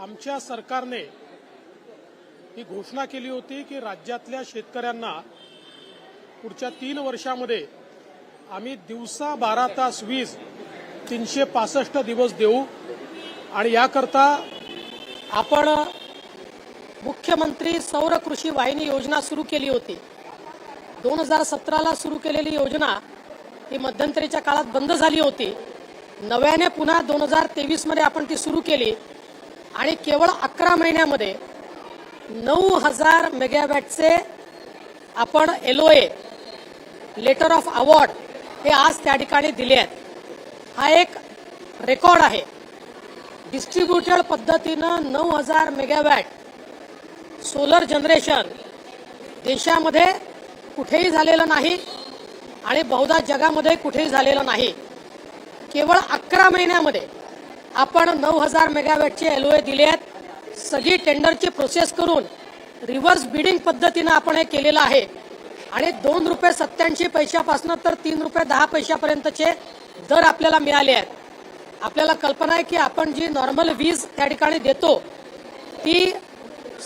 आमच्या सरकारने ही घोषणा केली होती की राज्यातल्या शेतकऱ्यांना पुढच्या तीन वर्षामध्ये आम्ही दिवसा बारा तास वीज तीनशे पासष्ट दिवस देऊ. आणि याकरता आपण मुख्यमंत्री सौर कृषी वाहिनी योजना सुरू केली होती. दोन हजार सतराला सुरू केलेली योजना ही मध्यंतरीच्या काळात बंद झाली होती. नव्याने पुन्हा दोन हजार तेवीसमध्ये आपण ती सुरू केली. आणि केवळ अकरा महिन्यामध्ये नऊ हजार मेगावॅटचे आपण L O A letter of award हे आज त्या ठिकाणी दिले आहेत. हा एक रेकॉर्ड आहे. डिस्ट्रीब्युटेड पद्धतीनं नऊ हजार मेगावॅट सोलर जनरेशन देशामध्ये कुठेही झालेलं नाही आणि बहुधा जगामध्ये कुठेही झालेलं नाही. केवळ अकरा महिन्यामध्ये आपण नऊ हजार मेगावॅटचे एल ओ ए दिले आहेत सगळी टेंडरची प्रोसेस करून रिव्हर्स बिडिंग पद्धतीनं आपण हे केलेलं आहे. आणि दोन रुपये सत्याऐंशी पैशापासून तर तीन रुपये दहा पैशापर्यंतचे दर आपल्याला मिळाले आहेत. आपल्याला कल्पना आहे की आपण जी नॉर्मल वीज त्या ठिकाणी देतो ती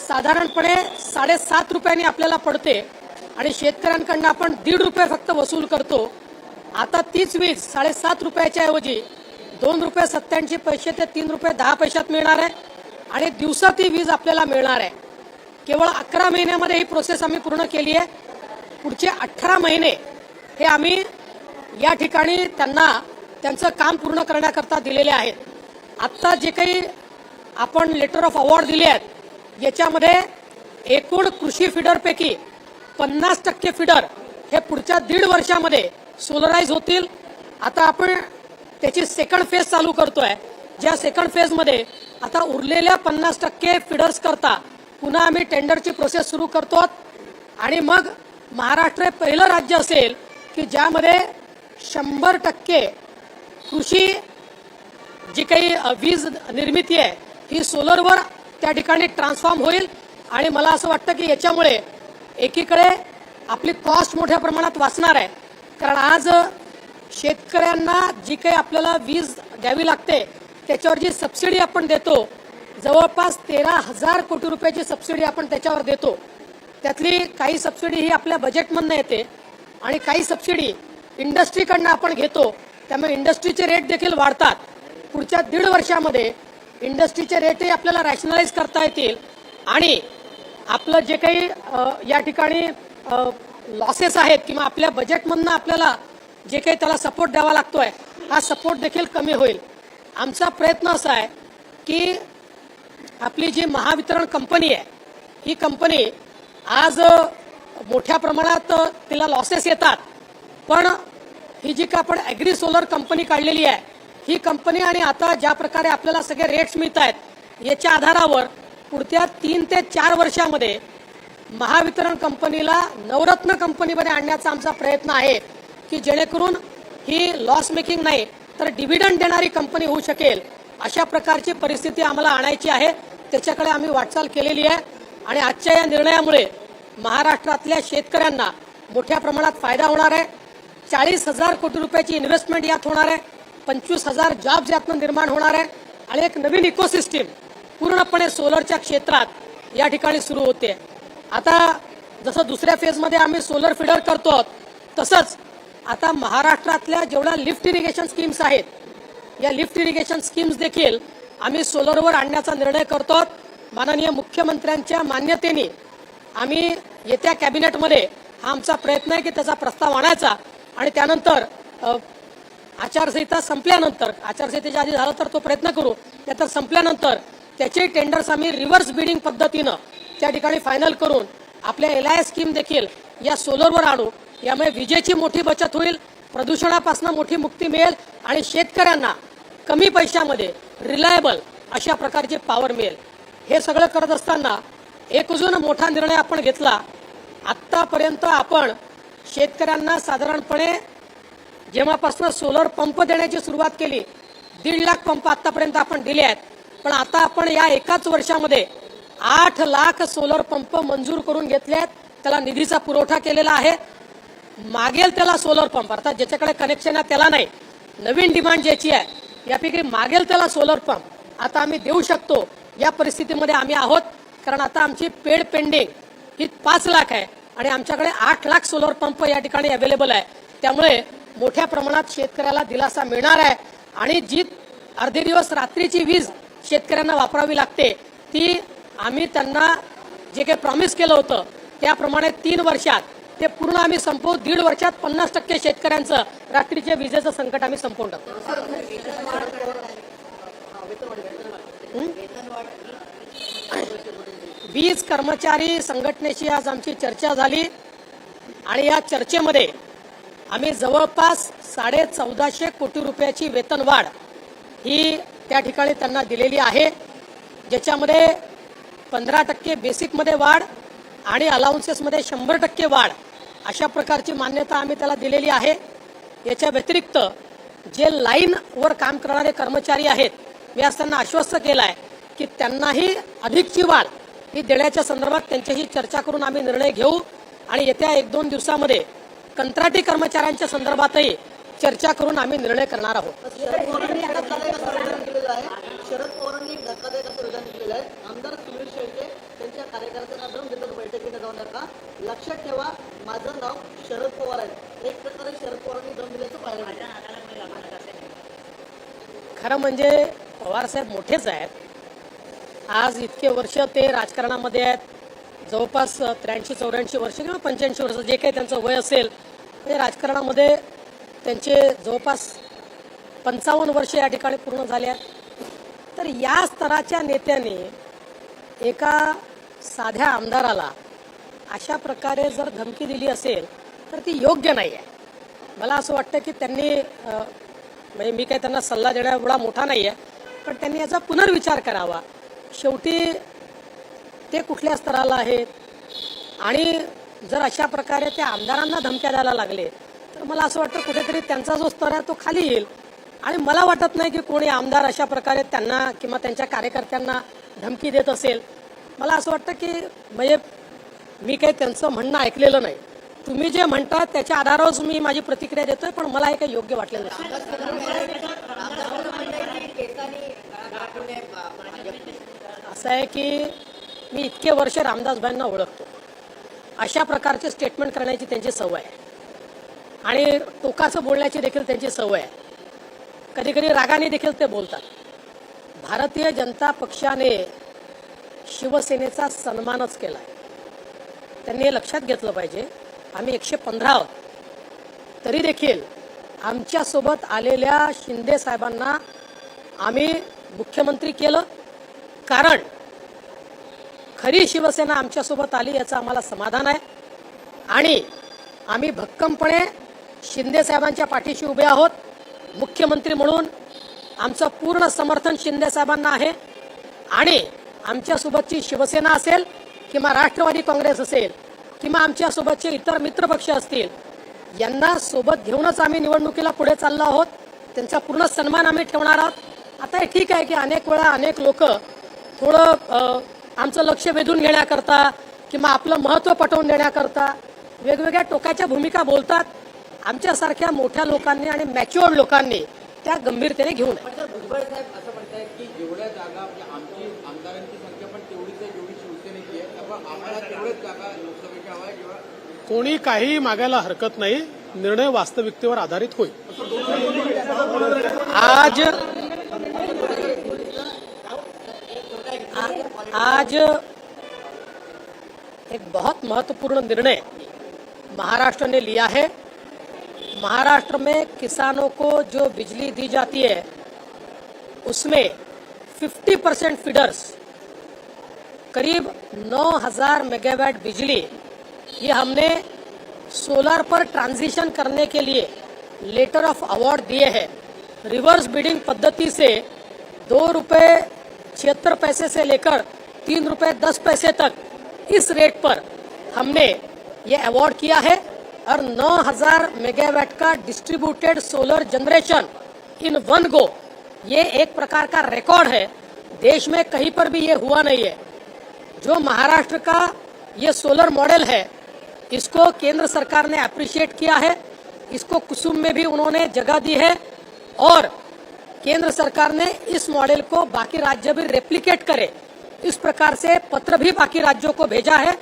साधारणपणे साडेसात रुपयांनी आपल्याला पडते. आणि शेतकऱ्यांकडनं आपण दीड रुपये फक्त वसूल करतो. आता तीच वीज साडेसात रुपयाच्या ऐवजी दोन रुपये सत्त्याऐंशी पैसे ते तीन रुपये दहा पैशात मिळणार आहे आणि दिवसा ती वीज आपल्याला मिळणार आहे. केवळ अकरा महिन्यामध्ये ही प्रोसेस आम्ही पूर्ण केली आहे. पुढचे अठरा महिने हे आम्ही या ठिकाणी त्यांना त्यांचं काम पूर्ण करण्याकरता दिलेले आहेत. आत्ता जे काही आपण लेटर ऑफ अवॉर्ड दिले आहेत याच्यामध्ये एकूण कृषी फिडरपैकी पन्नास टक्के फिडर हे पुढच्या दीड वर्षामध्ये सोलराईज होतील. आता आपण त्याची सेकंड फेज चालू करतोय. ज्या सेकंड फेजमध्ये आता उरलेल्या पन्नास टक्के फिडर्स करता पुन्हा आम्ही टेंडरची प्रोसेस सुरू करतो. आणि मग महाराष्ट्र हे पहिलं राज्य असेल की ज्यामध्ये शंभर टक्के कृषी जी काही वीज निर्मिती आहे ही सोलरवर त्या ठिकाणी ट्रान्सफॉर्म होईल. आणि मला असं वाटतं की याच्यामुळे एकीकडे आपली कॉस्ट मोठ्या प्रमाणात वाचणार आहे. कारण आज शेतकऱ्यांना जी काही आपल्याला वीज द्यावी लागते त्याच्यावर जी सबसिडी आपण देतो जवळपास तेरा हजार कोटी रुपयाची सबसिडी आपण त्याच्यावर देतो. त्यातली काही सबसिडी ही आपल्या बजेटमधनं येते आणि काही सबसिडी इंडस्ट्रीकडनं आपण घेतो त्यामुळे इंडस्ट्रीचे रेट देखील वाढतात. पुढच्या दीड वर्षामध्ये इंडस्ट्रीचे रेटही आपल्याला रॅशनलाइज करता येतील आणि आपलं जे काही या ठिकाणी लॉसेस आहेत किंवा आपल्या बजेटमधनं आपल्याला जे काही त्याला सपोर्ट द्यावा लागतोय हा सपोर्ट देखील कमी होईल. आमचा प्रयत्न असा आहे की आपली जी महावितरण कंपनी आहे ही कंपनी आज मोठ्या प्रमाणात तिला लॉसेस येतात. पण ही जी का आपण ॲग्री सोलर कंपनी काढलेली आहे ही कंपनी आणि आता ज्या प्रकारे आपल्याला सगळे रेट्स मिळत आहेत याच्या आधारावर पुढच्या तीन ते चार वर्षामध्ये महावितरण कंपनीला नवरत्न कंपनीमध्ये आणण्याचा आमचा प्रयत्न आहे. की जेणेकरून ही लॉस मेकिंग नाही तर डिव्हिडंड देणारी कंपनी होऊ शकेल. अशा प्रकारची परिस्थिती आम्हाला आणायची आहे. त्याच्याकडे आम्ही वाटचाल केलेली आहे. आणि आजच्या या निर्णयामुळे महाराष्ट्रातल्या शेतकऱ्यांना मोठ्या प्रमाणात फायदा होणार आहे. चाळीस हजार कोटी रुपयाची इन्व्हेस्टमेंट यात होणार आहे. पंचवीस हजार जॉब्स यातनं निर्माण होणार आहे. आणि एक नवीन इकोसिस्टीम पूर्णपणे सोलरच्या क्षेत्रात या ठिकाणी सुरू होते. आता जसं दुसऱ्या फेजमध्ये आम्ही सोलर फिडर करतो तसंच आता महाराष्ट्रातल्या जेवढ्या लिफ्ट इरिगेशन स्कीम्स आहेत या लिफ्ट इरिगेशन स्कीम्स देखील आम्ही सोलरवर आणण्याचा निर्णय करतो. माननीय मुख्यमंत्र्यांच्या मान्यतेने आम्ही येत्या कॅबिनेटमध्ये हा आमचा प्रयत्न आहे की त्याचा प्रस्ताव आणायचा. आणि त्यानंतर आचारसंहिता संपल्यानंतर आचारसंहितेच्या आधी झाला तर तो प्रयत्न करू. त्यातर संपल्यानंतर त्याचे टेंडर्स आम्ही रिव्हर्स बिडिंग पद्धतीनं त्या ठिकाणी फायनल करून आपल्या एल आय स्कीम देखील या सोलरवर आणू. यामुळे विजेची मोठी बचत होईल प्रदूषणापासून मोठी मुक्ती मिळेल आणि शेतकऱ्यांना कमी पैशामध्ये रिलायबल अशा प्रकारची पॉवर मिळेल. हे सगळं करत असताना एक अजून मोठा निर्णय आपण घेतला. आत्तापर्यंत आपण शेतकऱ्यांना साधारणपणे जेव्हापासून सोलर पंप देण्याची सुरुवात केली दीड लाख पंप आतापर्यंत आपण दिले आहेत. पण आता आपण या एकाच वर्षामध्ये आठ लाख सोलर पंप मंजूर करून घेतले आहेत. त्याला निधीचा पुरवठा केलेला आहे. मागेल त्याला सोलर पंप अर्थात ज्याच्याकडे कनेक्शन आहे त्याला नाही. नवीन डिमांड ज्याची आहे यापैकी मागेल त्याला सोलर पंप आता आम्ही देऊ शकतो. या परिस्थितीमध्ये आम्ही आहोत. कारण आता आमची पेड पेंडिंग ही पाच लाख आहे. आणि आमच्याकडे आठ लाख सोलर पंप या ठिकाणी अवेलेबल आहे. त्यामुळे मोठ्या प्रमाणात शेतकऱ्याला दिलासा मिळणार आहे. आणि जी अर्धे दिवस रात्रीची वीज शेतकऱ्यांना वापरावी लागते ती आम्ही त्यांना जे काही प्रॉमिस केलं होतं त्याप्रमाणे तीन वर्षात ते पूर्ण आम्ही संपवू. दीड वर्षात पन्नास टक्के शेतकऱ्यांचं रात्रीच्या विजेचं संकट आम्ही संपवून टाकतो वीज कर्मचारी संघटनेशी आज आमची चर्चा झाली. आणि या चर्चेमध्ये आम्ही जवळपास साडे चौदाशे कोटी रुपयाची वेतनवाढ ही त्या ठिकाणी त्यांना दिलेली आहे. ज्याच्यामध्ये पंधरा टक्के बेसिकमध्ये वाढ आणि अलाउन्सेसमध्ये शंभर टक्के वाढ अशा प्रकारची मान्यता आम्ही त्याला दिलेली आहे. याच्या व्यतिरिक्त जे लाईनवर काम करणारे कर्मचारी आहेत मी आज त्यांना आश्वस्त केलं आहे की त्यांनाही अधिकची वाढ ही देण्याच्या संदर्भात त्यांच्याशी चर्चा करून आम्ही निर्णय घेऊ आणि येत्या एक दोन दिवसामध्ये कंत्राटी कर्मचाऱ्यांच्या संदर्भातही चर्चा करून आम्ही निर्णय करणार आहोत शरद पवारांनी एक धक्कादायक असं विधान केलेलं आहे शरद पवारांनी एक धक्कादायक असं विधान केलेलं आहे आमदार सुनील शेळके त्यांच्या कार्यकर्त्यांना दम देतात बैठकीला जाऊ नका लक्षात ठेवा माझं नाव शरद पवार आहे एक प्रकारे शरद पवारांनी दम दिल्याचं पाहायला खरं म्हणजे पवारसाहेब मोठेच आहेत. आज इतके वर्ष ते राजकारणामध्ये आहेत. जवळपास त्र्याऐंशी चौऱ्याऐंशी वर्ष किंवा पंच्याऐंशी वर्ष जे काही त्यांचं वय असेल ते राजकारणामध्ये त्यांचे जवळपास पंचावन्न वर्ष या ठिकाणी पूर्ण झाले आहेत. तर या स्तराच्या नेत्याने एका साध्या आमदाराला अशा प्रकारे जर धमकी दिली असेल तर ती योग्य नाही आहे मला असं वाटतं की त्यांनी म्हणजे मी काही त्यांना सल्ला देण्या एवढा मोठा नाही आहे पण त्यांनी याचा पुनर्विचार करावा. शेवटी ते कुठल्या स्तराला आहेत? आणि जर अशा प्रकारे त्या आमदारांना धमक्या द्यायला लागले तर मला असं वाटतं कुठेतरी त्यांचा जो स्तर आहे तो खाली येईल. आणि मला वाटत नाही की कोणी आमदार अशा प्रकारे त्यांना किंवा त्यांच्या कार्यकर्त्यांना धमकी देत असेल. मला असं वाटतं की म्हणजे मी काही त्यांचं म्हणणं ऐकलेलं नाही. तुम्ही जे म्हणतात त्याच्या आधारावरच मी माझी प्रतिक्रिया देतोय पण मला हे काही योग्य वाटलेलं नाही. असं आहे की मी इतके वर्ष रामदासबाईंना ओळखतो. अशा प्रकारचे स्टेटमेंट करण्याची त्यांची सवय आहे. आणि टोकाचं बोलण्याची देखील त्यांची सवय आहे. कधी कधी रागाने देखील ते बोलतात. भारतीय जनता पक्षाने शिवसेनेचा सन्मानच केला आहे त्यांनी हे लक्षात घेतलं पाहिजे. आम्ही एकशे पंधरा आहोत. तरी देखील आमच्यासोबत आलेल्या शिंदे साहेबांना आम्ही मुख्यमंत्री केलं. कारण खरी शिवसेना आमच्यासोबत आली याचं आम्हाला समाधान आहे. आणि आम्ही भक्कमपणे शिंदे साहेबांच्या पाठीशी उभे आहोत. मुख्यमंत्री म्हणून आमचं पूर्ण समर्थन शिंदे साहेबांना आहे. आणि आमच्यासोबतची शिवसेना असेल किंवा राष्ट्रवादी काँग्रेस असेल किंवा आमच्यासोबतचे इतर मित्रपक्ष असतील यांना सोबत घेऊनच आम्ही निवडणुकीला पुढे चाललो आहोत. त्यांचा पूर्ण सन्मान आम्ही ठेवणार आहोत. आता हे ठीक आहे की अनेक वेळा अनेक लोक थोडं आमचं लक्ष वेधून घेण्याकरता किंवा आपलं महत्त्व पटवून देण्याकरता वेगवेगळ्या टोकाच्या भूमिका बोलतात. आमच्यासारख्या मोठ्या लोकांनी आणि मॅच्युअर्ड लोकांनी त्या गंभीरतेने घेऊ नये भुजबळ साहेब असं की जेवढ्या जागा म्हणजे आमची आमदारांची संख्या पण तेवढीच आहे जेवढी शिवसेनेची आहे. त्यामुळे आम्हाला तेवढ्याच जागा कोणी काही हरकत नाही, निर्णय वास्तविकतेवर आधारित होईल. आज आज एक बहुत महत्वपूर्ण निर्णय महाराष्ट्र ने लिया है। महाराष्ट्र में किसानों को जो बिजली दी जाती है, उसमें 50 परसेंट फीडर्स करीब 9000 मेगावाट बिजली ये हमने सोलर पर ट्रांजिशन करने के लिए लेटर ऑफ़ अवार्ड दिए हैं। रिवर्स बिडिंग पद्धति से दो रुपये छिहत्तर पैसे से लेकर तीन रुपये दस पैसे तक इस रेट पर हमने ये अवार्ड किया है और 9000 मेगावाट का distributed solar generation in one go ये एक प्रकार का रिकॉर्ड है। देश में कहीं पर भी ये हुआ नहीं है। जो महाराष्ट्र का ये सोलर मॉडल है इसको केंद्र सरकार ने अप्रिशिएट किया है इसको कुसुम में भी उन्होंने जगह दी है, और केंद्र सरकार ने इस मॉडल को बाकी राज्य भी रेप्लिकेट करे, इस प्रकार से पत्र भी बाकी राज्यों को भेजा है।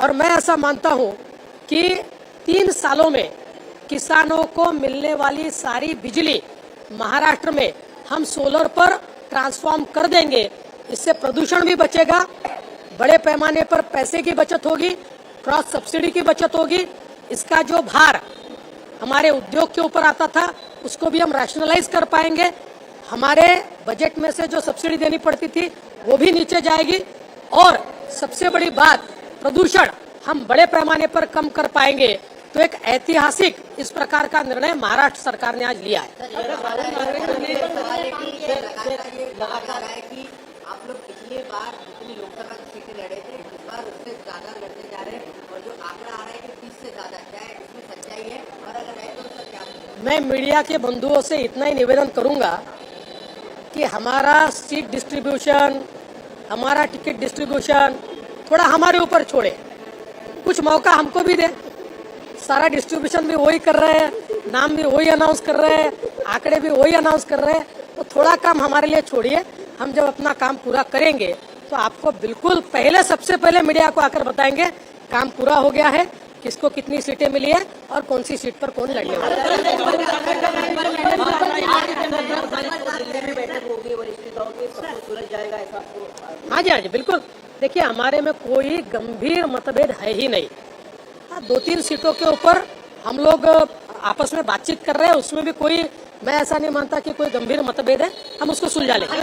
और मैं ऐसा मानता हूँ कि तीन सालों में किसानों को मिलने वाली सारी बिजली महाराष्ट्र में हम सोलर पर ट्रांसफॉर्म कर देंगे, इससे प्रदूषण भी बचेगा, बड़े पैमाने पर पैसे की बचत होगी क्रॉस सब्सिडी की बचत होगी। इसका जो भार हमारे उद्योग के ऊपर आता था, उसको भी हम रैशनलाइज कर पाएँगे। हमारे बजट में से जो सब्सिडी देनी पड़ती थी, वो भी नीचे जाएगी। और सबसे बड़ी बात, प्रदूषण हम बड़े पैमाने पर कम कर पाएँगे। तो एक ऐतिहासिक इस प्रकार का निर्णय महाराष्ट्र सरकार ने आज लिया है। आप लोग पिछली बार जितनी लोकसभा सीटें लड़े थे, इस बार उससे ज़्यादा तो क्या मैं मीडिया के बंधुओं से इतना ही निवेदन करूँगा कि हमारा सीट डिस्ट्रीब्यूशन, हमारा टिकट डिस्ट्रीब्यूशन थोड़ा हमारे ऊपर छोड़े। कुछ मौका हमको भी दे। सारा डिस्ट्रीब्यूशन भी वही कर रहे हैं, नाम भी वही अनाउंस कर रहे हैं, आंकड़े भी वही अनाउंस कर रहे हैं। तो थोड़ा काम हमारे लिए छोड़िए। हम जब अपना काम पूरा करेंगे तो आपको बिल्कुल पहले, सबसे पहले मीडिया को आकर बताएँगे काम पूरा हो गया है, किसको कितनी सीटें मिली है और कौन सी सीट पर कौन लड़ने वाला है जी हाँ जी, बिल्कुल। देखिए, हमारे में कोई गंभीर मतभेद है ही नहीं। दो तीन सीटों के ऊपर हम लोग आपस में बातचीत कर रहे हैं, उसमें भी कोई, मैं ऐसा नहीं मानता कि कोई गंभीर मतभेद है, हम उसको सुलझा लेंगे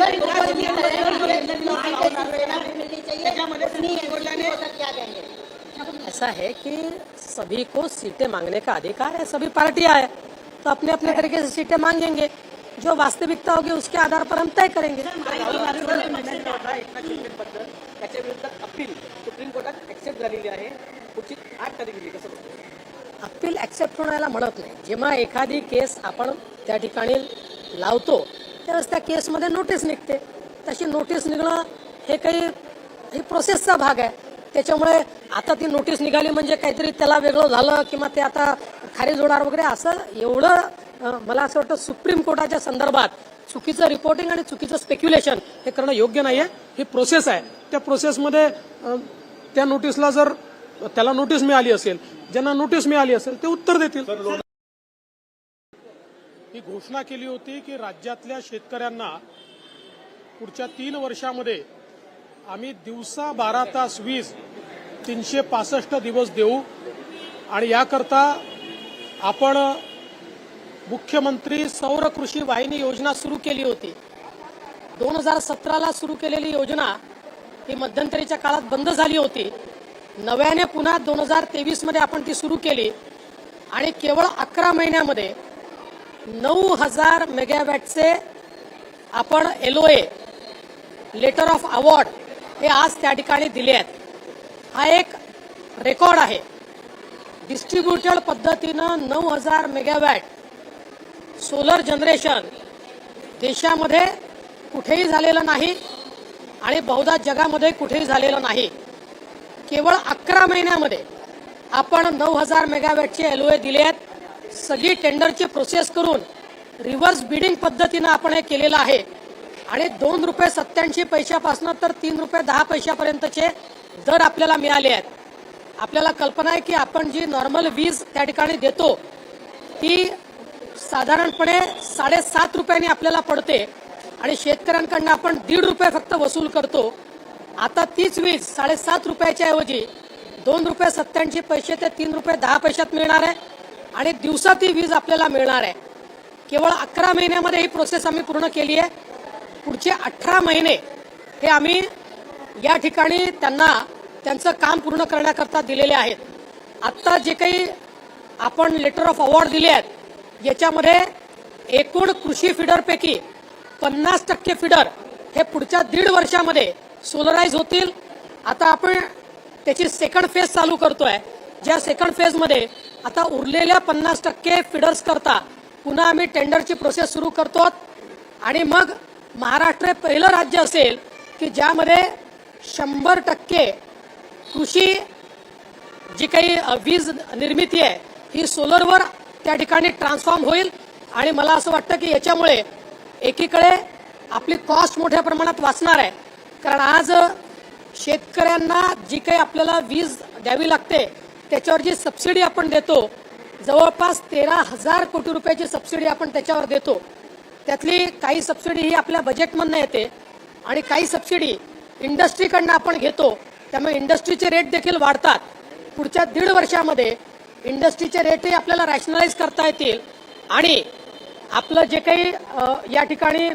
ऐसा है कि सभी को सीटें मांगने का अधिकार है सभी पार्टियां है तो अपने अपने तरीके से सीटें मांगेंगे। जो वास्तविकता होगी उसके आधार पर हम तय करेंगे। अपील एक्सेप्ट होण्याला म्हणत नाही. जेव्हा एखादी केस आपण त्या ठिकाणी लावतो त्यावेळेस त्या केसमध्ये नोटीस निघते. तशी नोटीस निघणं हे काही ही प्रोसेसचा भाग आहे. त्याच्यामुळे आता ती नोटीस निघाली म्हणजे काहीतरी त्याला वेगळं झालं किंवा ते आता खारीज होणार वगैरे असं एवढं मला असं वाटतं सुप्रीम कोर्टाच्या संदर्भात चुकीचं रिपोर्टिंग आणि चुकीचं स्पेक्युलेशन हे करणं योग्य नाही आहे ही प्रोसेस आहे. त्या प्रोसेसमध्ये त्या नोटीसला जर त्याला नोटीस मिळाली असेल ज्यांना नोटीस मिळाली असेल ते उत्तर देतील. ही घोषणा केली होती की राज्यातल्या शेतकऱ्यांना पुढच्या तीन वर्षामध्ये आम्ही दिवसा बारा तास वीज तीनशे पासष्ट दिवस देऊ. आणि याकरता आपण मुख्यमंत्री सौर कृषी वाहिनी योजना सुरू केली होती. दोन हजार सतराला सुरू केलेली योजना ही मध्यंतरीच्या काळात बंद झाली होती. नव्याने पुन्हा दोन हजार तेवीसमध्ये आपण ती सुरू केली. आणि केवळ अकरा महिन्यामध्ये नऊ हजार मेगावॅटचे आपण एलओए लेटर ऑफ अवॉर्ड हे आज त्या ठिकाणी दिले आहेत. हा एक रेकॉर्ड आहे. डिस्ट्रीब्युटेड पद्धतीनं नऊ हजार मेगावॅट सोलर जनरेशन देशामध्ये कुठेही झालेलं नाही आणि बहुधा जगामध्ये कुठेही झालेलं नाही. केवळ अकरा महिन्यामध्ये आपण नऊ हजार मेगावॅटचे एलओए दिले आहेत. सगळी टेंडरची प्रोसेस करून रिव्हर्स बिडिंग पद्धतीनं आपण हे केलेलं आहे. आणि दोन रुपये सत्याऐंशी पैशापासून तर तीन रुपये दहा पैशापर्यंतचे दर आपल्याला मिळाले आहेत. आपल्याला कल्पना आहे की आपण जी नॉर्मल वीज त्या ठिकाणी देतो ती साधारणपणे साडेसात रुपयांनी आपल्याला पडते आणि शेतकऱ्यांकडनं आपण दीड रुपये फक्त वसूल करतो. आता तीच वीज साडेसात रुपयाच्या ऐवजी दोन रुपये सत्त्याऐंशी पैसे ते तीन रुपये दहा पैशात मिळणार आहे आणि दिवसा ती वीज आपल्याला मिळणार आहे. केवळ अकरा महिन्यामध्ये ही प्रोसेस आम्ही पूर्ण केली आहे. पुढचे अठरा महिने हे आम्ही या ठिकाणी त्यांना त्यांचं काम पूर्ण करण्याकरता दिलेले आहेत. आत्ता जे काही आपण लेटर ऑफ अवॉर्ड दिले आहेत याच्यामध्ये एकूण कृषी फिडरपैकी पन्नास टक्के फिडर हे पुढच्या दीड वर्षामध्ये सोलराईज होतील. आता आपण त्याची सेकंड फेज चालू करतोय. ज्या सेकंड फेजमध्ये आता उरलेल्या पन्नास टक्के फिडर्स करता पुन्हा आम्ही टेंडरची प्रोसेस सुरू करतो आणि मग महाराष्ट्र हे पहिलं राज्य असेल की ज्यामध्ये शंभर टक्के कृषी जी काही वीज निर्मिती आहे ही सोलरवर त्या ठिकाणी ट्रान्सफॉर्म होईल. आणि मला असं वाटतं की याच्यामुळे एकीकडे आपली कॉस्ट मोठ्या प्रमाणात वाचणार आहे. कारण आज शेतकऱ्यांना जी काही आपल्याला वीज द्यावी लागते त्याच्यावर जी सबसिडी आपण देतो जवळपास तेरा हजार कोटी रुपयाची सबसिडी आपण त्याच्यावर देतो. त्यातली काही सबसिडी ही आपल्या बजेटमधनं येते. आणि काही सबसिडी इंडस्ट्रीकडनं आपण घेतो त्यामुळे इंडस्ट्रीचे रेट देखील वाढतात. पुढच्या दीड वर्षामध्ये इंडस्ट्रीचे रेटही आपल्याला रॅशनलाइज करता येतील आणि आपलं जे काही या ठिकाणी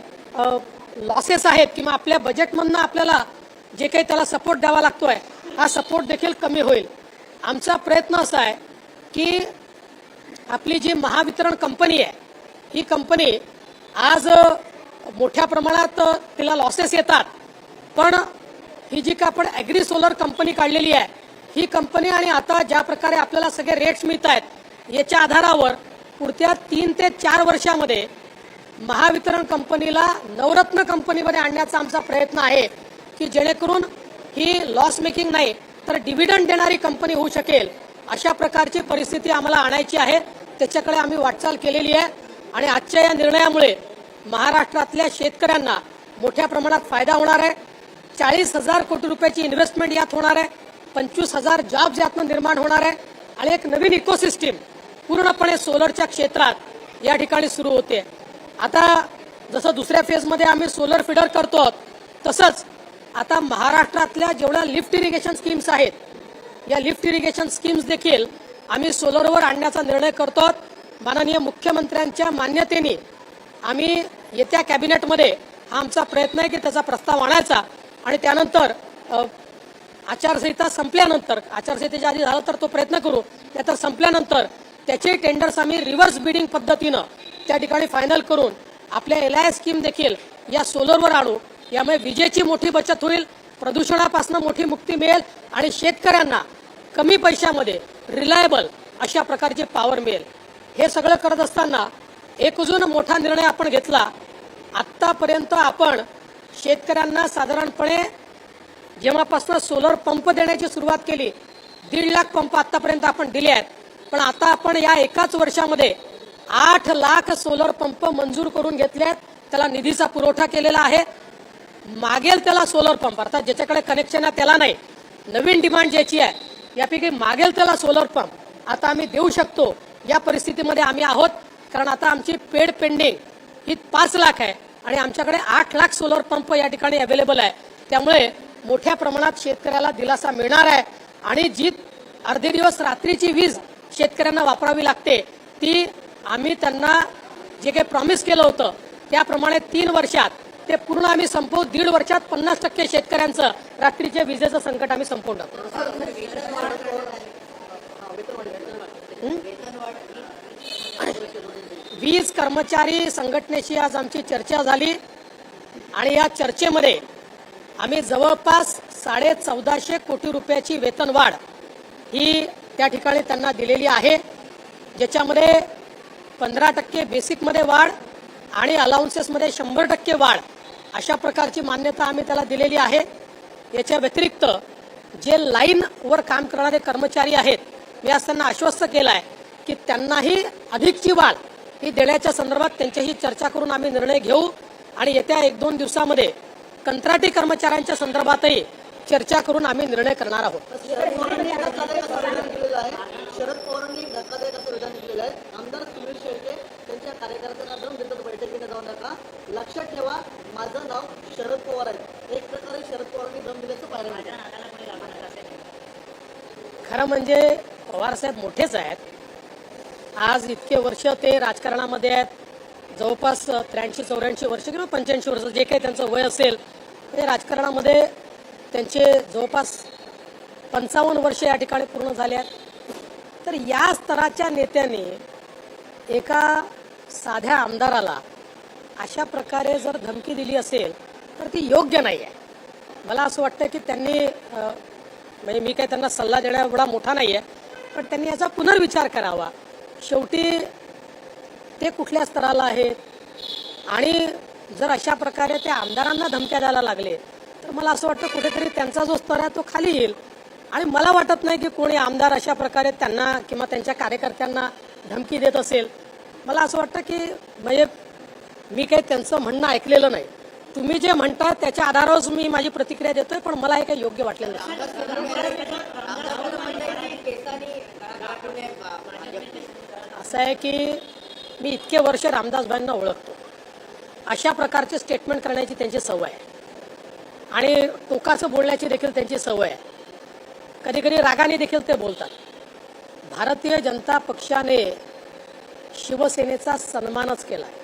लॉसेस आहेत किंवा आपल्या बजेटमधनं आपल्याला जे काही त्याला सपोर्ट द्यावा लागतोय हा सपोर्ट देखील कमी होईल. आमचा प्रयत्न असा आहे की आपली जी महावितरण कंपनी आहे ही कंपनी आज मोठ्या प्रमाणात तिला लॉसेस येतात. पण ही जी का आपण ॲग्री सोलर कंपनी काढलेली आहे ही कंपनी आणि आता ज्या प्रकारे आपल्याला सगळे रेट्स मिळत आहेत याच्या आधारावर पुढच्या तीन ते चार वर्षामध्ये महावितरण कंपनीला नवरत्न कंपनीमध्ये आणण्याचा आमचा प्रयत्न आहे की जेणेकरून ही लॉस मेकिंग नाही तर डिव्हिडंड देणारी कंपनी होऊ शकेल. अशा प्रकारची परिस्थिती आम्हाला आणायची आहे. त्याच्याकडे आम्ही वाटचाल केलेली आहे. आणि आजच्या या निर्णयामुळे महाराष्ट्रातल्या शेतकऱ्यांना मोठ्या प्रमाणात फायदा होणार आहे. चाळीस हजार कोटी रुपयाची इन्व्हेस्टमेंट यात होणार आहे. पंचवीस हजार जॉब्स यातनं निर्माण होणार आहे. आणि एक नवीन इकोसिस्टीम पूर्णपणे सोलरच्या क्षेत्रात या ठिकाणी सुरू होते. आता जसं दुसऱ्या फेजमध्ये आम्ही सोलर फिडर करतो तसंच आता महाराष्ट्रातल्या जेवढ्या लिफ्ट इरिगेशन स्कीम्स आहेत या लिफ्ट इरिगेशन स्कीम्स देखील आम्ही सोलरवर आणण्याचा निर्णय करतो माननीय मुख्यमंत्र्यांच्या मान्यतेने आम्ही येत्या कॅबिनेटमध्ये हा आमचा प्रयत्न आहे की त्याचा प्रस्ताव आणायचा. आणि त्यानंतर आचारसंहिता संपल्यानंतर आचारसंहितेच्या आधी झालं तर तो प्रयत्न करू त्यातर संपल्यानंतर त्याचे टेंडर्स आम्ही रिव्हर्स बिडिंग पद्धतीनं त्या ठिकाणी फायनल करून आपल्या एल आय स्कीम देखील या सोलरवर आणू. यामुळे विजेची मोठी बचत होईल प्रदूषणापासून मोठी मुक्ती मिळेल आणि शेतकऱ्यांना कमी पैशामध्ये रिलायबल अशा प्रकारची पॉवर मिळेल. हे सगळं करत असताना एक अजून मोठा निर्णय आपण घेतला. आत्तापर्यंत आपण शेतकऱ्यांना साधारणपणे जेव्हापासून सोलर पंप देण्याची सुरुवात केली दीड लाख पंप आतापर्यंत आपण दिले आहेत. पण आता आपण या एकाच वर्षामध्ये आठ लाख सोलर पंप मंजूर करून घेतले आहेत. त्याला निधीचा पुरवठा केलेला आहे. मागेल त्याला सोलर पंप अर्थात ज्याच्याकडे कनेक्शन आहे त्याला नाही. नवीन डिमांड ज्याची आहे यापैकी मागेल त्याला सोलर पंप आता आम्ही देऊ शकतो या परिस्थितीमध्ये आम्ही आहोत. कारण आता आमची पेड पेंडिंग ही पाच लाख आहे. आणि आमच्याकडे आठ लाख सोलर पंप या ठिकाणी अवेलेबल आहे. त्यामुळे मोठ्या प्रमाणात शेतकऱ्याला दिलासा मिळणार आहे. आणि जी अर्धे दिवस रात्रीची वीज शेतकऱ्यांना वापरावी लागते ती आम्ही त्यांना जे काही प्रॉमिस केलं होतं त्याप्रमाणे तीन वर्षात ते पूर्ण आम्ही संपवू. दीड वर्षात पन्नास टक्के शेतकऱ्यांचं रात्रीच्या विजेचं संकट आम्ही संपवून टाकू. वीज कर्मचारी संघटनेशी आज आमची चर्चा झाली. आणि या चर्चेमध्ये आम्ही जवळपास साडे चौदाशे कोटी रुपयाची वेतनवाढ ही त्या ठिकाणी त्यांना दिलेली आहे. ज्याच्यामध्ये पंधरा टक्के बेसिकमध्ये वाढ आणि अलाउन्सेसमध्ये शंभर टक्के वाढ अशा प्रकारची मान्यता आम्ही त्याला दिलेली आहे. याच्या व्यतिरिक्त जे लाईनवर काम करणारे कर्मचारी आहेत मी आज त्यांना आश्वस्त केलं आहे की त्यांनाही अधिकची वाढ ही देण्याच्या संदर्भात त्यांच्याशी चर्चा करून आम्ही निर्णय घेऊ. आणि येत्या एक दोन दिवसामध्ये कंत्राटी कर्मचाऱ्यांच्या संदर्भातही चर्चा करून आम्ही निर्णय करणार आहोत. शरद पवारांनी धक्कादायक असं विधान आहे. आमदार सुनील शेळके त्यांच्या कार्यकर्त्यांना दम देतात बैठकीला जाऊ नका. लक्षात ठेवा माझं नाव शरद पवार आहे. एक प्रकारे शरद पवारांनी दम दिल्याचं पाहायला खरं म्हणजे पवारसाहेब मोठेच आहेत. आज इतके वर्ष ते राजकारणामध्ये आहेत. जवळपास त्र्याऐंशी चौऱ्याऐंशी वर्ष किंवा पंच्याऐंशी वर्ष जे काही त्यांचं वय असेल ते राजकारणामध्ये त्यांचे जवळपास पंचावन्न वर्ष या ठिकाणी पूर्ण झाले आहेत. तर या स्तराच्या नेत्याने एका साध्या आमदाराला अशा प्रकारे जर धमकी दिली असेल तर ती योग्य नाही आहे मला असं वाटतं की त्यांनी म्हणजे मी काही त्यांना सल्ला देण्या एवढा मोठा नाही आहे पण त्यांनी याचा पुनर्विचार करावा. शेवटी ते कुठल्या स्तराला आहेत आणि जर अशा प्रकारे ते आमदारांना धमक्या द्यायला लागले तर मला असं वाटतं कुठेतरी त्यांचा जो स्तर आहे तो खाली येईल. आणि मला वाटत नाही की कोणी आमदार अशा प्रकारे त्यांना किंवा त्यांच्या कार्यकर्त्यांना धमकी देत असेल. मला असं वाटतं की म्हणजे मी काही त्यांचं म्हणणं ऐकलेलं नाही. तुम्ही जे म्हणता त्याच्या आधारावरच मी माझी प्रतिक्रिया देतोय पण मला हे काही योग्य वाटलेलं नाही. असं आहे की मी इतके वर्ष रामदासबाईंना ओळखतो. अशा प्रकारचे स्टेटमेंट करण्याची त्यांची सवय आहे. आणि टोकाचं बोलण्याची देखील त्यांची सवय आहे. कधी कधी रागाने देखील ते बोलतात. भारतीय जनता पक्षाने शिवसेनेचा सन्मानच केला आहे.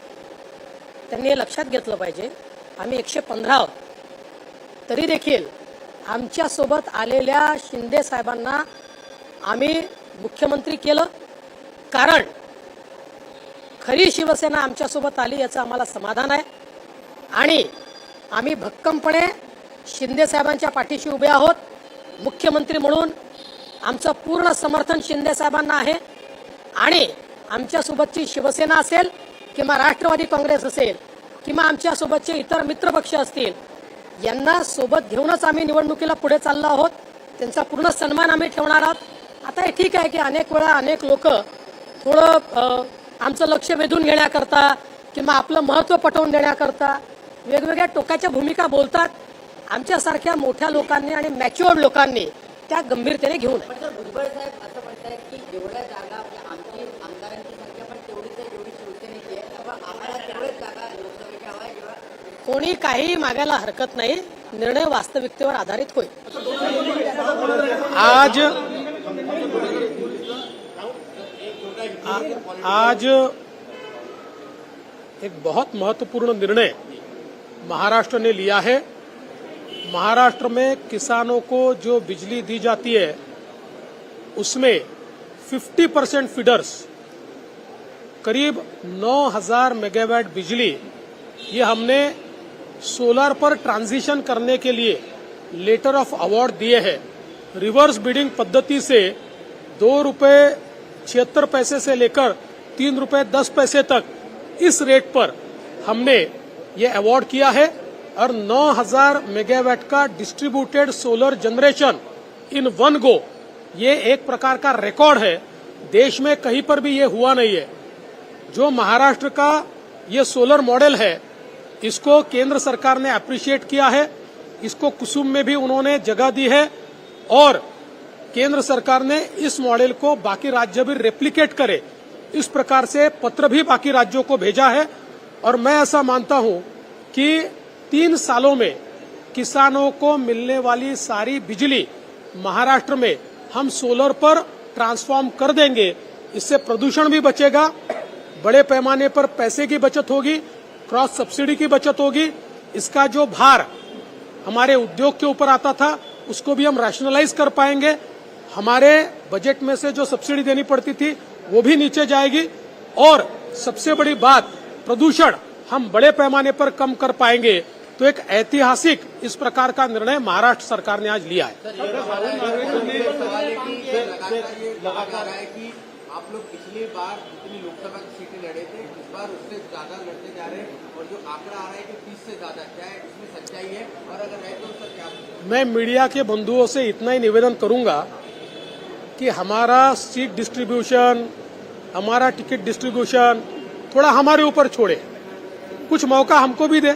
त्यांनी हे लक्षात घेतलं पाहिजे. आम्ही एकशे पंधरा आहोत. तरी देखील आमच्यासोबत आलेल्या शिंदे साहेबांना आम्ही मुख्यमंत्री केलं. कारण खरी शिवसेना आमच्यासोबत आली याचं आम्हाला समाधान आहे. आणि आम्ही भक्कमपणे शिंदेसाहेबांच्या पाठीशी उभे आहोत. मुख्यमंत्री म्हणून आमचं पूर्ण समर्थन शिंदेसाहेबांना आहे. आणि आमच्यासोबतची शिवसेना असेल किंवा राष्ट्रवादी काँग्रेस असेल किंवा आमच्यासोबतचे इतर मित्रपक्ष असतील यांना सोबत घेऊनच आम्ही निवडणुकीला पुढे चाललो आहोत. त्यांचा पूर्ण सन्मान आम्ही ठेवणार आहोत. आता हे ठीक आहे की अनेक वेळा अनेक लोक थोडं आमचं लक्ष वेधून घेण्याकरता किंवा आपलं महत्त्व पटवून देण्याकरता वेगवेगळ्या टोकाच्या भूमिका बोलतात. आमच्यासारख्या मोठ्या लोकांनी आणि मॅच्युअर्ड लोकांनी त्या गंभीरतेने घेऊ नये पण सर भुजबळ साहेब असं म्हणतायत की जेवढ्या जागा म्हणजे कोणी काही मागायला हरकत नाही निर्णय वास्तविकतेवर आधारित होईल. आज आज एक बहुत महत्वपूर्ण निर्णय महाराष्ट्र ने लिया है। महाराष्ट्र में किसानों को जो बिजली दी जाती है, उसमें 50 परसेंट फीडर्स, करीब 9000 मेगावाट बिजली, ये हमने सोलर पर ट्रांजिशन करने के लिए लेटर ऑफ़ अवार्ड दिए हैं। रिवर्स बिडिंग पद्धति से दो रुपए छिहत्तर पैसे से लेकर तीन रुपए दस पैसे तक इस रेट पर हमने ये अवार्ड किया है और 9000 मेगावाट का distributed solar generation in one go ये एक प्रकार का रिकॉर्ड है। देश में कहीं पर भी ये हुआ नहीं है। जो महाराष्ट्र का ये सोलर मॉडल है, इसको केंद्र सरकार ने अप्रिशिएट किया है, इसको कुसुम में भी उन्होंने जगह दी है और केंद्र सरकार ने इस मॉडल को बाकी राज्य भी रेप्लीकेट करे। इस प्रकार से पत्र भी बाकी राज्यों को भेजा है। और मैं ऐसा मानता हूँ कि तीन सालों में किसानों को मिलने वाली सारी बिजली महाराष्ट्र में हम सोलर पर ट्रांसफॉर्म कर देंगे। इससे प्रदूषण भी बचेगा, बड़े पैमाने पर पैसे की बचत होगी क्रॉस सब्सिडी की बचत होगी। इसका जो भार हमारे उद्योग के ऊपर आता था, उसको भी हम रैशनलाइज कर पाएँगे। हमारे बजट में से जो सब्सिडी देनी पड़ती थी वो भी नीचे जाएगी। और सबसे बड़ी बात प्रदूषण हम बड़े पैमाने पर कम कर पाएँगे। तो एक ऐतिहासिक इस प्रकार का निर्णय महाराष्ट्र सरकार ने आज लिया है। आप लोग पिछली बार जितनी लोकसभा की सीटें लड़े थे इस बार उससे ज़्यादा लड़ते जा रहे हैं। और जो आंकड़ा आ रहा है कि तीस से ज़्यादा क्या है इसमें सच्चाई है? और अगर है तो सर क्या मैं मीडिया के बंधुओं से इतना ही निवेदन करूँगा कि हमारा सीट डिस्ट्रीब्यूशन हमारा टिकट डिस्ट्रीब्यूशन थोड़ा हमारे ऊपर छोड़े। कुछ मौका हमको भी दे।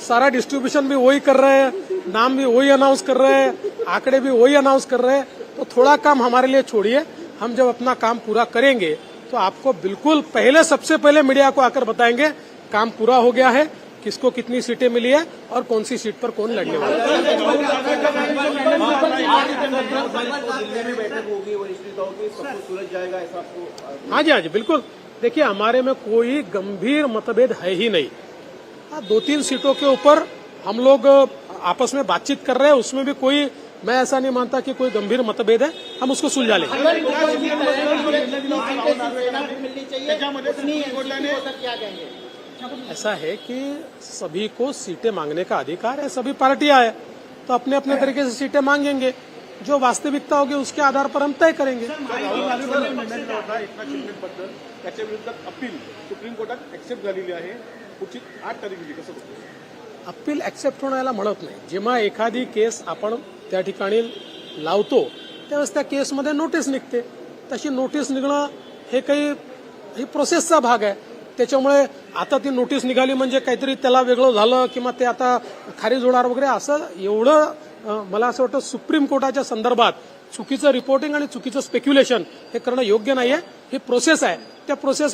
सारा डिस्ट्रीब्यूशन भी वही कर रहे हैं, नाम भी वही अनाउंस कर रहे हैं, आंकड़े भी वही अनाउंस कर रहे हैं। तो थोड़ा काम हमारे लिए छोड़िए। हम जब अपना काम पूरा करेंगे तो आपको बिल्कुल पहले, सबसे पहले मीडिया को आकर बताएँगे, काम पूरा हो गया है। किसको कितनी सीटें मिली है और कौन सी सीट पर कौन लड़ने वाला है? हाँ जी हाँ जी बिल्कुल। देखिए हमारे में कोई गंभीर मतभेद है ही नहीं। हाँ, दो तीन सीटों के ऊपर हम लोग आपस में बातचीत कर रहे हैं उसमें भी कोई मैं ऐसा नहीं मानता कि कोई गंभीर मतभेद है। हम उसको सुलझा लेंगे ऐसा है कि सभी को सीटें मांगने का अधिकार है सभी पार्टियाँ है तो अपने अपने तरीके से सीटें मांगेंगे। जो वास्तविकता होगी उसके आधार पर हम तय करेंगे। त्याच्या विरोधात अपील सुप्रीम कोर्टात एक्सेप्ट झालेली आहे. पुढची आठ तारीख कसं अपील ऍक्सेप्ट होण्याला म्हणत नाही. जेव्हा एखादी केस आपण त्या ठिकाणी लावतो त्यावेळेस त्या केसमध्ये नोटीस निघते. तशी नोटीस निघणं हे काही ही प्रोसेसचा भाग आहे. त्याच्यामुळे आता ती नोटीस निघाली म्हणजे काहीतरी त्याला वेगळं झालं किंवा ते आता खारीज होणार वगैरे असं एवढं मला असं वाटतं सुप्रीम कोर्टाच्या संदर्भात चुकीचं रिपोर्टिंग आणि चुकीचं स्पेक्युलेशन हे करणं योग्य नाहीये. ही प्रोसेस आहे. त्या प्रोसेस